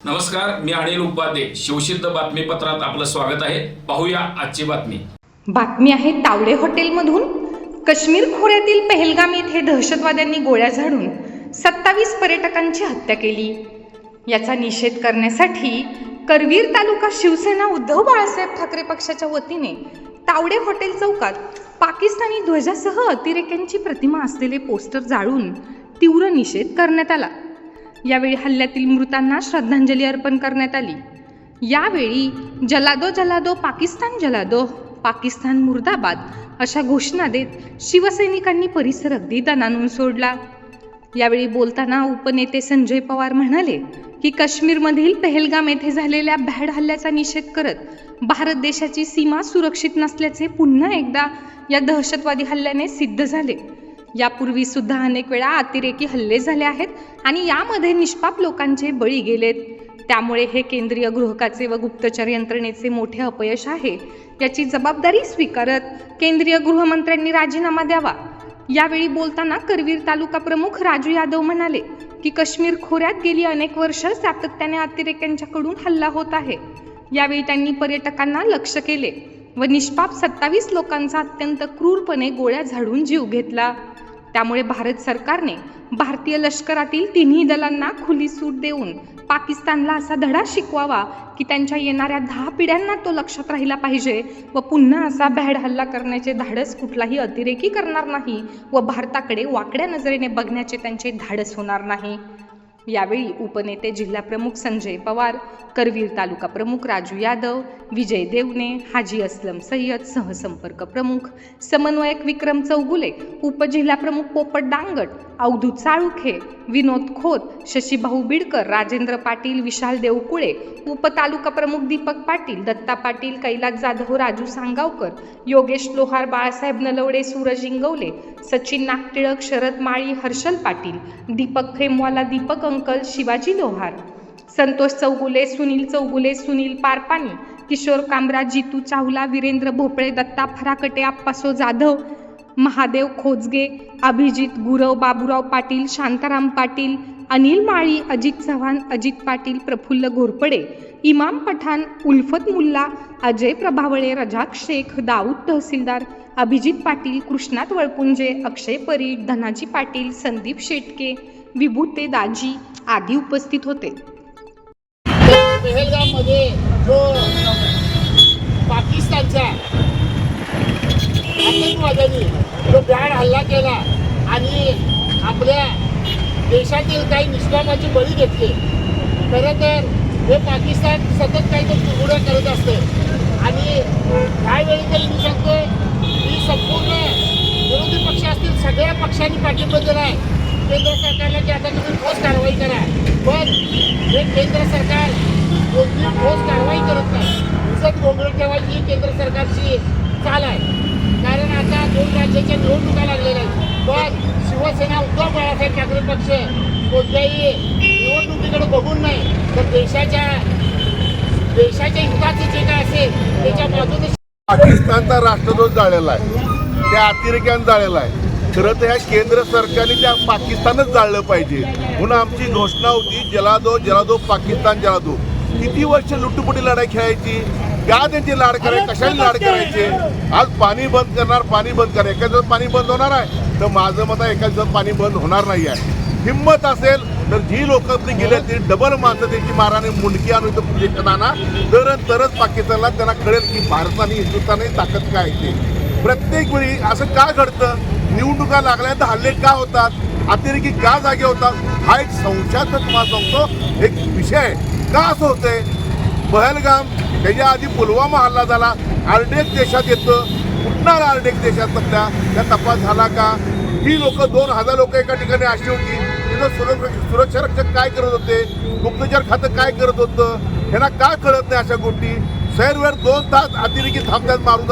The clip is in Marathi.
नमस्कार मी अनिल उपाध्ये. शिवसिद्ध बातमीपत्रात आपलं स्वागत आहे. पाहूया आजची बातमी. बातमी आहे तावडे हॉटेलमधून. काश्मीर खोऱ्यातील पहलगाम येथे दहशतवाद्यांनी गोळ्या झाडून सत्तावीस पर्यटकांची हत्या केली. याचा निषेध करण्यासाठी करवीर तालुका शिवसेना उद्धव बाळासाहेब ठाकरे पक्षाच्या वतीने तावडे हॉटेल चौकात पाकिस्तानी ध्वजासह अतिरेक्यांची प्रतिमा असलेले पोस्टर जाळून तीव्र निषेध करण्यात आला. यावेळी हल्ल्यातील मृतांना श्रद्धांजली अर्पण करण्यात आली. यावेळी जलादो जलादो पाकिस्तान जलादो पाकिस्तान मुर्दाबाद अशा घोषणा देत शिवसैनिकांनी परिसर अगदी दणानून सोडला. यावेळी बोलताना उपनेते संजय पवार म्हणाले की काश्मीरमधील पहलगाम येथे झालेल्या भ्याड हल्ल्याचा निषेध करत भारत देशाची सीमा सुरक्षित नसल्याचे पुन्हा एकदा या दहशतवादी हल्ल्याने सिद्ध झाले. यापूर्वी सुद्धा अनेक वेळा अतिरेकी हल्ले झाले आहेत आणि यामध्ये निष्पाप लोकांचे बळी गेलेत. त्यामुळे हे केंद्रीय गृहकाचे व गुप्तचर यंत्रणेचे मोठे अपयश आहे याची जबाबदारी स्वीकारत केंद्रीय गृहमंत्र्यांनी राजीनामा द्यावा. यावेळी बोलताना करवीर तालुका प्रमुख राजू यादव म्हणाले की काश्मीर खोऱ्यात गेली अनेक वर्ष सातत्याने अतिरेक्यांच्याकडून हल्ला होत आहे. यावेळी त्यांनी पर्यटकांना लक्ष केले व निष्पाप सत्तावीस लोकांचा अत्यंत क्रूरपणे गोळ्या झाडून जीव घेतला. त्यामुळे भारत सरकारने भारतीय लष्करातील तिन्ही दलांना खुली सूट देऊन पाकिस्तानला असा धडा शिकवावा की त्यांच्या येणाऱ्या दहा पिढ्यांना तो लक्षात राहिला पाहिजे व पुन्हा असा भॅड हल्ला करण्याचे धाडस कुठलाही अतिरेकी करणार नाही व भारताकडे वाकड्या नजरेने बघण्याचे त्यांचे धाडस होणार नाही. यावेळी उपनेते जिल्हाप्रमुख संजय पवार करवीर तालुका प्रमुख राजू यादव विजय देवने हाजी असलम सय्यद सहसंपर्क प्रमुख समन्वयक विक्रम चौगुले उपजिल्हाप्रमुख पोपट डांगट अवधूत साळुखे विनोद खोत शशीभाऊ बिडकर राजेंद्र पाटील विशाल देवकुळे उपतालुका प्रमुख दीपक पाटील दत्ता पाटील कैलास जाधव राजू सांगावकर योगेश लोहार बाळासाहेब नलवडे सूरज इंगवले सचिन नागटिळक शरद माळी हर्षल पाटील दीपक खेमवाला दीपक अंकल शिवाजी लोहार संतोष चौगुले सुनील चौगुले सुनील पारपानी किशोर कामरा जितू चावला वीरेंद्र भोपळे दत्ता फराकटे आप्पासो जाधव महादेव खोजगे अभिजित गुरव बाबुराव पाटील शांताराम पाटील अनिल माळी अजित चव्हाण अजित पाटील प्रफुल्ल घोरपडे इमाम पठाण उल्फत मुल्ला अजय प्रभावळे रजाक शेख दाऊद तहसीलदार अभिजित पाटील कृष्णात वळपुंजे अक्षय परीट धनाजी पाटील संदीप शेटके विभूते दाजी आदी उपस्थित होते. पहलगाम जो पाकिस्तानचा आतंकवाद्यांनी जो भ्याड हल्ला केला आणि आपल्या देशातील काही निष्कामाची बळी घेतली खरं तर हे पाकिस्तान सतत काही तर तुरगुड्या करत असते. आणि त्यावेळी तरी मी सांगतो की संपूर्ण विरोधी पक्ष असतील सगळ्या पक्षांनी पाठिंबा दिला आहे. केंद्र सरकारला की आता तुम्ही ठोस कारवाई करा. पण हे केंद्र सरकार कोणती ठोस कारवाई करत नाही. नुसतं गोंगळ ठेवायची केंद्र सरकारची चाल आहे. कारण आता दोन राज्याच्या निवडणुका लागलेल्या आहेत. पण शिवसेना उद्धव बाळासाहेब ठाकरे पक्ष कोणत्याही निवडणुकीकडे बघून नाही. तर देशाच्या देशाच्या हिताचे जे काय असेल त्याच्या बाजूने पाकिस्तानचा राष्ट्रध्वज जाळलेला आहे. त्या अतिरेक्यानं जाळलेला आहे. खरं तर ह्या केंद्र सरकारने त्या पाकिस्तानच जाळलं पाहिजे. म्हणून आमची घोषणा होती जलादो जलादो पाकिस्तान जलादो. किती वर्ष लुटुपुटी लढाई खेळायची? का त्यांची लाड करायची? कशाने लाड करायचे? आज पाणी बंद करणार पाणी बंद करणार एका दिवस पाणी बंद होणार आहे. तर माझं मत आहे एका दिवसात पाणी बंद होणार नाही आहे. हिंमत असेल तर जी लोक गेले ती डबल माणसं त्यांची माराने मुंडकी आणून इथं पूजेत तर तरच पाकिस्तानला त्यांना कळेल की भारताने हिंदुस्थानही ताकद काय आहे ते. प्रत्येक वेळी असं का घडतं? निवडणुका लागल्या तर हल्ले का होतात? अतिरेकी का जागे होतात? हा एक संशयाचा तुम्हाला सांगतो. एक विषय. का असं होतंय? पहलगाम त्याच्या आधी पुलवामा हल्ला झाला. आरडेक देशात येतं. कुठणार आरडेक देशात सध्या? त्या तपास झाला का? ही लोक दोन हजार लोक एका ठिकाणी अशी होती. तिथं सुरक्षा सुरक्षा रक्षक काय करत होते? गुप्तचर खातं काय करत होतं? ह्यांना का कळत नाही अशा गोष्टी? सैरवर दोन तास अतिरेकी थांबतात मारून